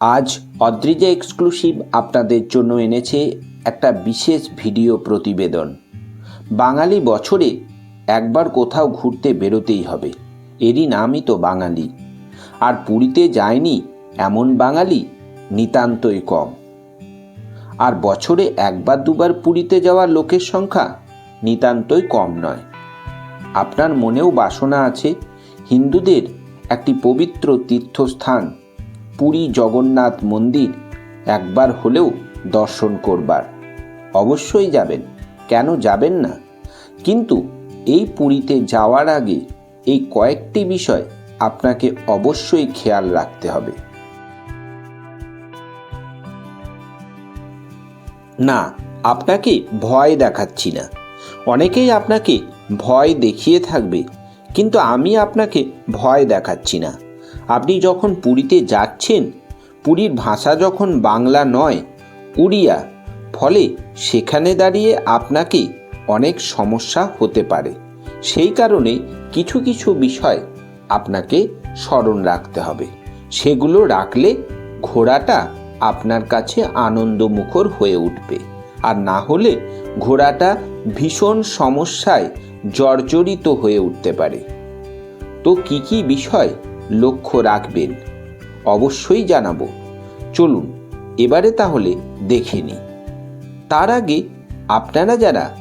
আজ অদ্রিজা এক্সক্লুসিভ আপনাদের জন্য এনেছে একটা বিশেষ ভিডিও প্রতিবেদন। বাঙালি বছরে একবার কোথাও ঘুরতে বেরোতেই হবে। এরই নামই তো বাঙালি। আর পুরীতে যায়নি এমন বাঙালি নিতান্তই কম। আর বছরে একবার দুবার পুরীতে যাওয়ার লোকের সংখ্যা নিতান্তই কম নয়। আপনার মনেও বাসনা আছে হিন্দুদের একটি পবিত্র তীর্থস্থান পুরী জগন্নাথ মন্দির একবার হলেও দর্শন করবার। অবশ্যই যাবেন। কেন যাবেন না? কিন্তু এই পুরীতে যাওয়ার আগে এই কয়েকটি বিষয় আপনাকে অবশ্যই খেয়াল রাখতে হবে। না, আপনাকে ভয় দেখাচ্ছি না। অনেকেই আপনাকে ভয় দেখিয়ে থাকবে, কিন্তু আমি আপনাকে ভয় দেখাচ্ছি না। আপনি যখন পুরীতে যাচ্ছেন, পুরীর ভাষা যখন বাংলা নয়, উড়িয়া, ফলে সেখানে দাঁড়িয়ে আপনাকে অনেক সমস্যা হতে পারে। সেই কারণে কিছু কিছু বিষয় আপনাকে স্মরণ রাখতে হবে। সেগুলো রাখলে ঘোড়াটা আপনার কাছে আনন্দমুখর হয়ে উঠবে। আর না হলে ঘোড়াটা ভীষণ সমস্যায় জর্জরিত হয়ে উঠতে পারে। তো কি কি বিষয় লক্ষ্য রাখবেন। অবশ্যই জানাব। চলুন, এবারে তাহলে দেখে নিই। তার আগে আপনারা যারা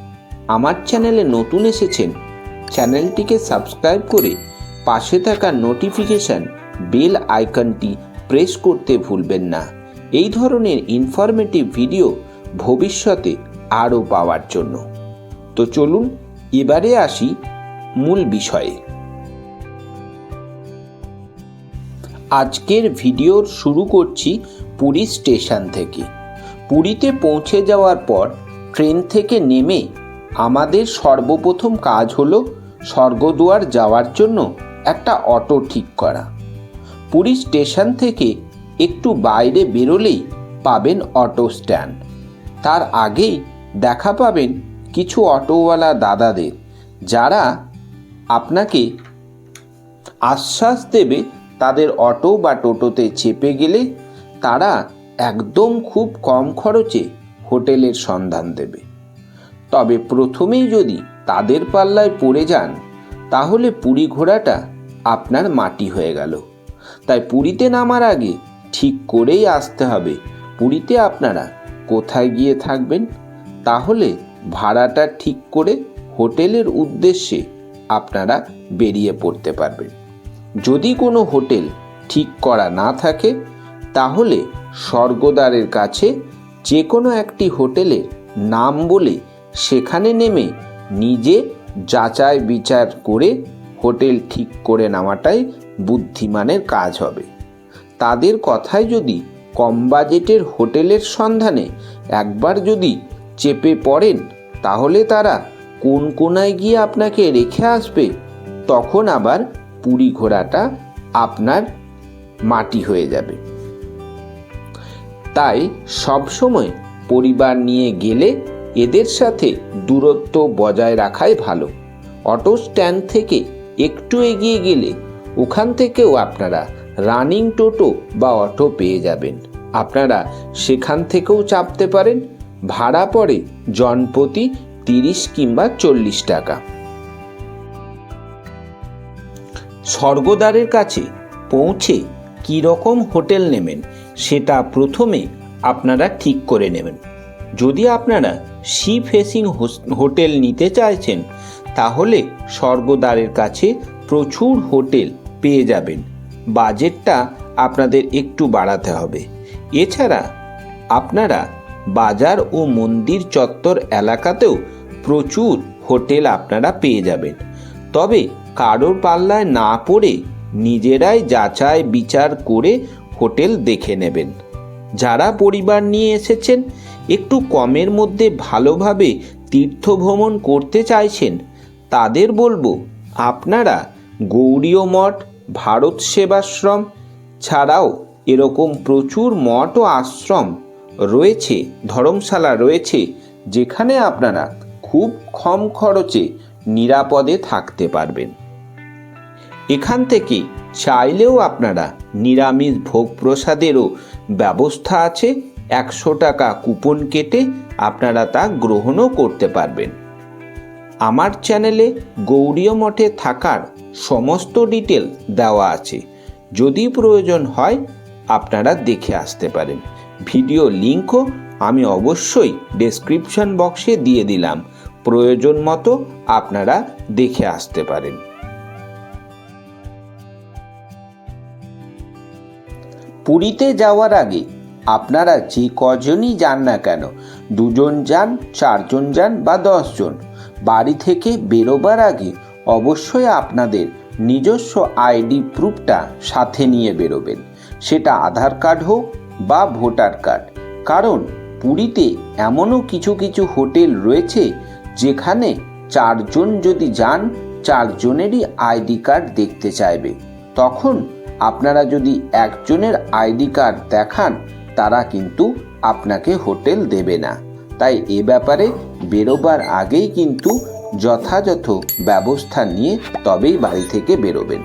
আমার চ্যানেলে নতুন এসেছেন, চ্যানেলটিকে সাবস্ক্রাইব করে পাশে থাকা নোটিফিকেশন বেল আইকনটি প্রেস করতে ভুলবেন না। এই ধরনের ইনফরমেটিভ ভিডিও ভবিষ্যতে আরও পাওয়ার জন্য। তো চলুন, এবারে আসি মূল বিষয়ে। আজকের ভিডিওর শুরু করছি পুরী স্টেশন থেকে। পুরীতে পৌঁছে যাওয়ার পর ট্রেন থেকে নেমে আমাদের সর্বপ্রথম কাজ হলো স্বর্গদুয়ার যাওয়ার জন্য একটা অটো ঠিক করা। পুরী স্টেশন থেকে একটু বাইরে বেরোলেই পাবেন অটো স্ট্যান্ড। তার আগেই দেখা পাবেন কিছু অটোওয়ালা দাদাদের, যারা আপনাকে আশ্বাস দেবে তাদের অটো বা টোটোতে চেপে গেলে তারা একদম খুব কম খরচে হোটেলের সন্ধান দেবে। তবে প্রথমেই যদি তাদের পাল্লায় পড়ে যান, তাহলে পুরী ঘোড়াটা আপনার মাটি হয়ে গেল। তাই পুরীতে নামার আগে ঠিক করেই আসতে হবে, পুরীতে আপনারা কোথায় গিয়ে থাকবেন? তাহলে ভাড়াটা ঠিক করে হোটেলের উদ্দেশ্যে আপনারা বেরিয়ে পড়তে পারবেন। যদি কোনো হোটেল ঠিক করা না থাকে, তাহলে স্বর্গদ্বারের কাছে যে কোনো একটি হোটেলের নাম বলে সেখানে নেমে নিজে যাচাই বিচার করে হোটেল ঠিক করে নেওয়াটাই বুদ্ধিমানের কাজ হবে। তাদের কথায় যদি কম বাজেটের হোটেলের সন্ধানে একবার যদি চেপে পড়েন, তাহলে তারা কোন কোনায় গিয়ে আপনাকে রেখে আসবে, তখন আবার পুরী ঘোড়াটা আপনার মাটি হয়ে যাবে। তাই সবসময় পরিবার নিয়ে গেলে এদের সাথে দূরত্ব বজায় রাখাই ভালো। অটো স্ট্যান্ড থেকে একটু এগিয়ে গেলে ওখান থেকেও আপনারা রানিং টোটো বা অটো পেয়ে যাবেন। আপনারা সেখান থেকেও চাপতে পারেন। ভাড়া পড়ে জনপ্রতি তিরিশ কিংবা চল্লিশ টাকা। স্বর্গদ্বারের কাছে পৌঁছে কী রকম হোটেল নেবেন সেটা প্রথমে আপনারা ঠিক করে নেবেন। যদি আপনারা সি ফেসিং হোটেল নিতে চাইছেন, তাহলে স্বর্গদ্বারের কাছে প্রচুর হোটেল পেয়ে যাবেন। বাজেটটা আপনাদের একটু বাড়াতে হবে। এছাড়া আপনারা বাজার ও মন্দির চত্বর এলাকাতেও প্রচুর হোটেল আপনারা পেয়ে যাবেন। তবে কারোর পাল্লায় না পড়ে নিজেরাই যাচাই বিচার করে হোটেল দেখে নেবেন। যারা পরিবার নিয়ে এসেছেন, একটু কমের মধ্যে ভালোভাবে তীর্থ ভ্রমণ করতে চাইছেন, তাদের বলব, আপনারা গৌরীয় মঠ, ভারত সেবাশ্রম ছাড়াও এরকম প্রচুর মঠ ও আশ্রম রয়েছে, ধর্মশালা রয়েছে, যেখানে আপনারা খুব কম খরচে নিরাপদে থাকতে পারবেন। এখান থেকে চাইলেও আপনারা নিরামিষ ভোগ প্রসাদেরও ব্যবস্থা আছে। একশো টাকা কুপন কেটে আপনারা তা গ্রহণও করতে পারবেন। আমার চ্যানেলে গৌরীয় মঠে থাকার সমস্ত ডিটেল দেওয়া আছে। যদি প্রয়োজন হয়, আপনারা দেখে আসতে পারেন। ভিডিও লিঙ্কও আমি অবশ্যই ডেসক্রিপশন বক্সে দিয়ে দিলাম। প্রয়োজন মতো আপনারা দেখে আসতে পারেন। পুরীতে যাওয়ার আগে আপনারা যে কজনই যান না কেন, দুজন যান, চারজন যান বা দশজন, বাড়ি থেকে বেরোবার আগে অবশ্যই আপনাদের নিজস্ব আইডি প্রুফটা সাথে নিয়ে বেরোবেন। সেটা আধার কার্ড হোক বা ভোটার কার্ড। কারণ পুরীতে এমনও কিছু কিছু হোটেল রয়েছে যেখানে চারজন যদি যান, চারজনেরই আইডি কার্ড দেখতে চাইবে। তখন আপনারা যদি একজনের আইডি কার্ড দেখান, তারা কিন্তু আপনাকে হোটেল দেবে না। তাই এ ব্যাপারে বেরোবার আগেই কিন্তু যথাযথ ব্যবস্থা নিয়ে তবেই বাড়ি থেকে বেরোবেন।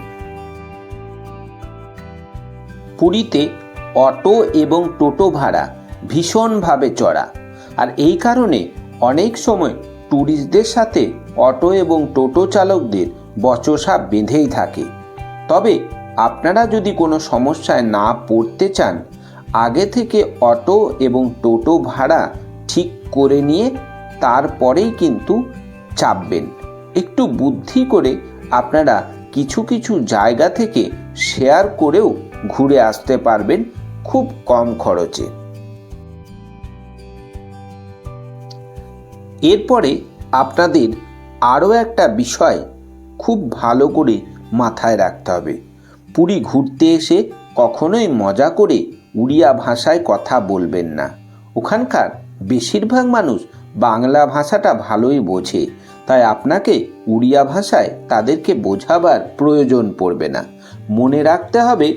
পুরীতে অটো এবং টোটো ভাড়া ভীষণভাবে চড়া। আর এই কারণে অনেক সময় ট্যুরিস্টদের সাথে অটো এবং টোটো চালকদের বচসা বেঁধেই থাকে। তবে আপনারা যদি কোনো সমস্যায় না পড়তে চান, আগে থেকে অটো এবং টোটো ভাড়া ঠিক করে নিয়ে তারপরেই কিন্তু চাপবেন। একটু বুদ্ধি করে আপনারা কিছু কিছু জায়গা থেকে শেয়ার করেও ঘুরে আসতে পারবেন খুব কম খরচে। এরপরে আপনাদের আরও একটা বিষয় খুব ভালো করে মাথায় রাখতে হবে। পুরী ঘুরতে এসে কখনোই মজা করে উড়িয়া ভাষায় কথা বলবেন না। ওখানকার বেশিরভাগ মানুষ বাংলা ভাষাটা ভালোই বোঝে, তাই আপনাকে উড়িয়া ভাষায় তাদেরকে বোঝাবার প্রয়োজন পড়বে না। মনে রাখতে হবে,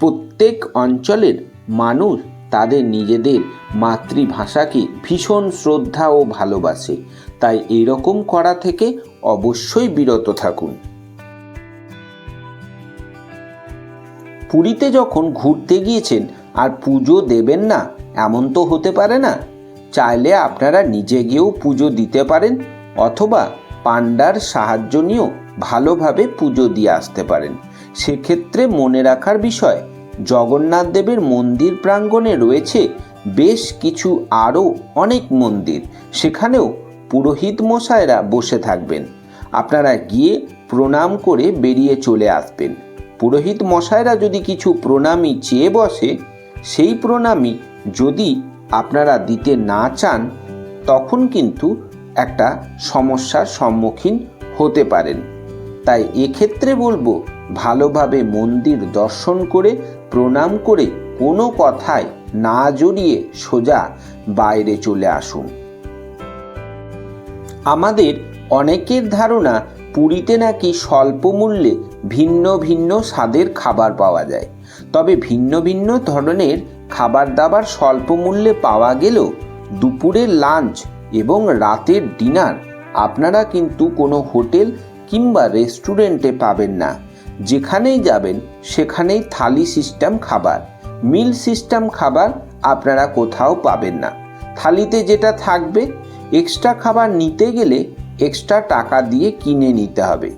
প্রত্যেক অঞ্চলের মানুষ তাদের নিজেদের মাতৃভাষাকে ভীষণ শ্রদ্ধা ও ভালোবাসে, তাই এরকম করা থেকে অবশ্যই বিরত থাকুন। পুরীতে যখন ঘুরতে গিয়েছেন, আর পুজো দেবেন না, এমন তো হতে পারে না। চাইলে আপনারা নিজে গিয়েও পুজো দিতে পারেন, অথবা পান্ডার সাহায্য নিয়েও ভালোভাবে পুজো দিয়ে আসতে পারেন। সেক্ষেত্রে মনে রাখার বিষয়, জগন্নাথ দেবের মন্দির প্রাঙ্গণে রয়েছে বেশ কিছু আরও অনেক মন্দির। সেখানেও পুরোহিত মশাইরা বসে থাকবেন। আপনারা গিয়ে প্রণাম করে বেরিয়ে চলে আসবেন। পুরোহিত মশাইরা যদি কিছু প্রণামী চেয়ে বসে, সেই প্রণামী যদি আপনারা দিতে না চান, তখন কিন্তু একটা সমস্যার সম্মুখীন হতে পারেন। তাই এক্ষেত্রে বলব, ভালোভাবে মন্দির দর্শন করে, প্রণাম করে কোনো কথায় না জড়িয়ে সোজা বাইরে চলে আসুন। আমাদের অনেকের ধারণা, পুরীতে নাকি স্বল্প মূল্যে ভিন্ন ভিন্ন স্বাদের খাবার পাওয়া যায়। তবে ভিন্ন ভিন্ন ধরনের খাবার দাবার স্বল্প মূল্যে পাওয়া গেলেও দুপুরের লাঞ্চ এবং রাতের ডিনার আপনারা কিন্তু কোনো হোটেল কিংবা রেস্টুরেন্টে পাবেন না। যেখানেই যাবেন, সেখানেই থালি সিস্টেম খাবার, মিল সিস্টেম খাবার আপনারা কোথাও পাবেন না। থালিতে যেটা থাকবে, এক্সট্রা খাবার নিতে গেলে এক্সট্রা টাকা দিয়ে কিনে নিতে হবে।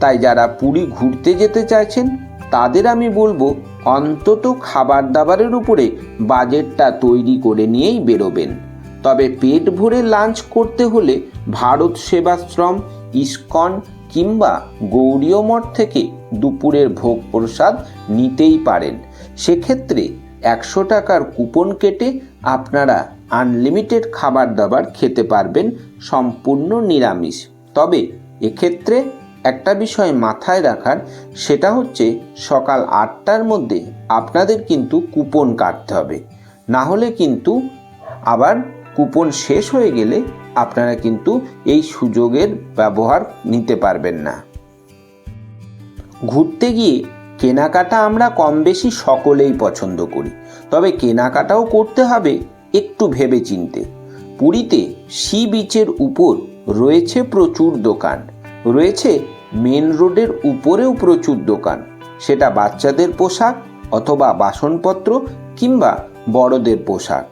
তাই যারা পুরী ঘুরতে যেতে চাইছেন, তাদের আমি বলব অন্তত খাবার দাবারের উপরে বাজেটটা তৈরি করে নিয়েই বেরোবেন। তবে পেট ভরে লাঞ্চ করতে হলে ভারত সেবাশ্রম, ইস্কন কিংবা গৌরীয় মঠ থেকে দুপুরের ভোগ প্রসাদ নিতেই পারেন। সেক্ষেত্রে একশো টাকার কুপন কেটে আপনারা আনলিমিটেড খাবার দাবার খেতে পারবেন, সম্পূর্ণ নিরামিষ। তবে এক্ষেত্রে একটা বিষয় মাথায় রাখার, সেটা হচ্ছে সকাল আটটার মধ্যে আপনাদের কিন্তু কুপন কাটতে হবে। না হলে কিন্তু আবার কুপন শেষ হয়ে গেলে আপনারা কিন্তু এই সুযোগের ব্যবহার নিতে পারবেন না। ঘুরতে গিয়ে কেনাকাটা আমরা কম বেশি সকলেই পছন্দ করি। তবে কেনাকাটাও করতে হবে একটু ভেবে চিনতে পুরীতে সি বিচের উপর রয়েছে প্রচুর দোকান। রয়েছে মেন রোডের উপরেও প্রচুর দোকান। সেটা বাচ্চাদের পোশাক অথবা বাসনপত্র কিংবা বড়দের পোশাক।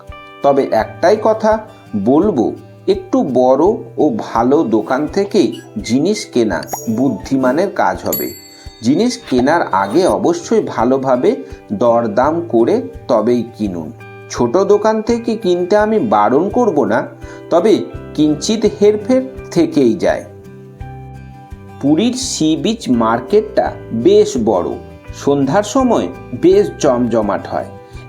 তবে একটাই কথা, বলব, একটু বড় ও ভালো দোকান থেকেই জিনিস কেনা বুদ্ধিমানের কাজ হবে। জিনিস কেনার আগে অবশ্যই ভালোভাবে দরদাম করে তবেই কিনুন। ছোট দোকান থেকে কিনতে আমি বারণ করব না, তবে কিঞ্চিত হেরফের থেকেই যায়। পুরীর সি বিচ মার্কেটটা বেশ বড়। সন্ধ্যার সময় বেশ জমজমাট হয়।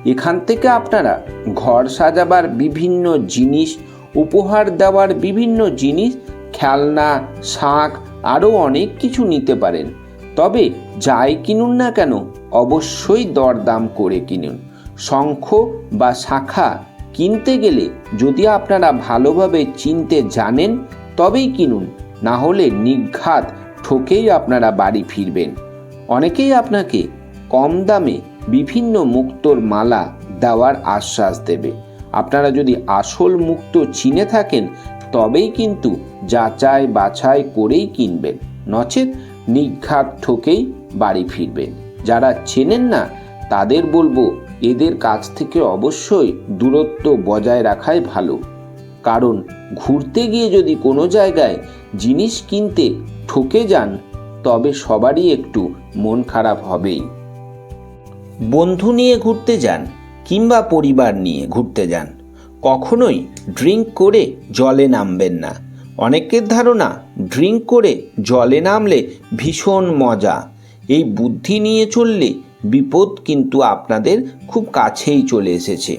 এখান থেকে আপনারা ঘর সাজাবার বিভিন্ন জিনিস, উপহার দেওয়ার বিভিন্ন জিনিস, খেলনা, শাঁখ, আরও অনেক কিছু নিতে পারেন। তবে যাই কিনুন না কেন, অবশ্যই দরদাম করে কিনুন। শঙ্খ বা শাখা কিনতে গেলে যদি আপনারা ভালোভাবে চিনতে জানেন, তবেই কিনুন। না হলে নিঘাত ঠকেই আপনারা বাড়ি ফিরবেন। অনেকেই আপনাকে কম দামে বিভিন্ন মুক্তোর মালা দেওয়ার আশ্বাস দেবে। আপনারা যদি আসল মুক্ত চিনে থাকেন, তবেই কিন্তু যাচাই বাছাই করেই কিনবেন। নচেত নিঘাত ঠকেই বাড়ি ফিরবেন। যারা চেনেন না, তাদের বলব, এদের কাছ থেকে অবশ্যই দূরত্ব বজায় রাখাই ভালো। কারণ, ঘুরতে গিয়ে যদি কোনো জায়গায় জিনিস কিনতে ঠকে যান, তবে সবারই একটু মন খারাপ হবেই। বন্ধু নিয়ে ঘুরতে যান, কিংবা পরিবার নিয়ে ঘুরতে যান, কখনোই ড্রিঙ্ক করে জলে নামবেন না। অনেকের ধারণা, ড্রিঙ্ক করে জলে নামলে ভীষণ মজা। এই বুদ্ধি নিয়ে চললে বিপদ কিন্তু আপনাদের খুব কাছেই চলে এসেছে।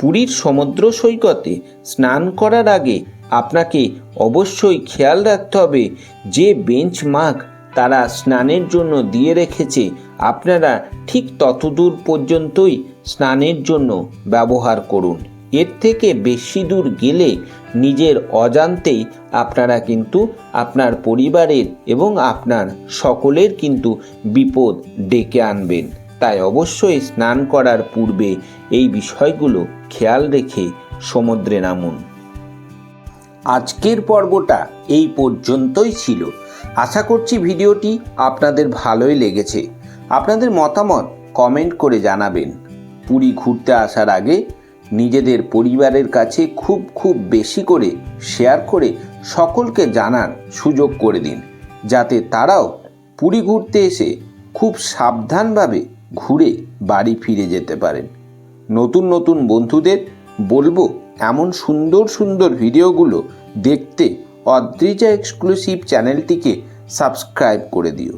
পুরীর সমুদ্র সৈকতে স্নান করার আগে আপনাকে অবশ্যই খেয়াল রাখতে হবে যে বেঞ্চ মার্ক তারা স্নানের জন্য দিয়ে রেখেছে, আপনারা ঠিক ততদূর পর্যন্তই স্নানের জন্য ব্যবহার করুন। এর থেকে বেশি দূর গেলে নিজের অজান্তেই আপনারা কিন্তু আপনার পরিবারের এবং আপনার সকলের কিন্তু বিপদ ডেকে আনবেন। তাই অবশ্যই স্নান করার পূর্বে এই বিষয়গুলো খেয়াল রেখে সমুদ্রে নামুন। আজকের পর্বটা এই পর্যন্তই ছিল। আশা করছি ভিডিওটি আপনাদের ভালোই লেগেছে। আপনাদের মতামত কমেন্ট করে জানাবেন। পুরী ঘুরতে আসার আগে নিজেদের পরিবারের কাছে খুব খুব বেশি করে শেয়ার করে সকলকে জানার সুযোগ করে দিন। যাতে তারাও পুরী ঘুরতে এসে খুব সাবধানভাবে ঘুরে বাড়ি ফিরে যেতে পারেন। নতুন নতুন বন্ধুদের বলব এমন সুন্দর সুন্দর ভিডিওগুলো দেখতে অদ্রিজা এক্সক্লুসিভ চ্যানেলটিকে সাবস্ক্রাইব করে দিও।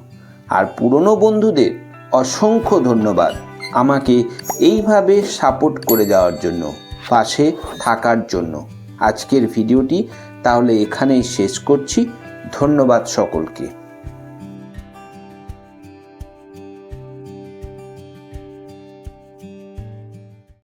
আর পুরনো বন্ধুদের অসংখ্য ধন্যবাদ আমাকে এইভাবে সাপোর্ট করে যাওয়ার জন্য, পাশে থাকার জন্য। আজকের ভিডিওটি তাহলে এখানেই শেষ করছি। ধন্যবাদ সকলকে।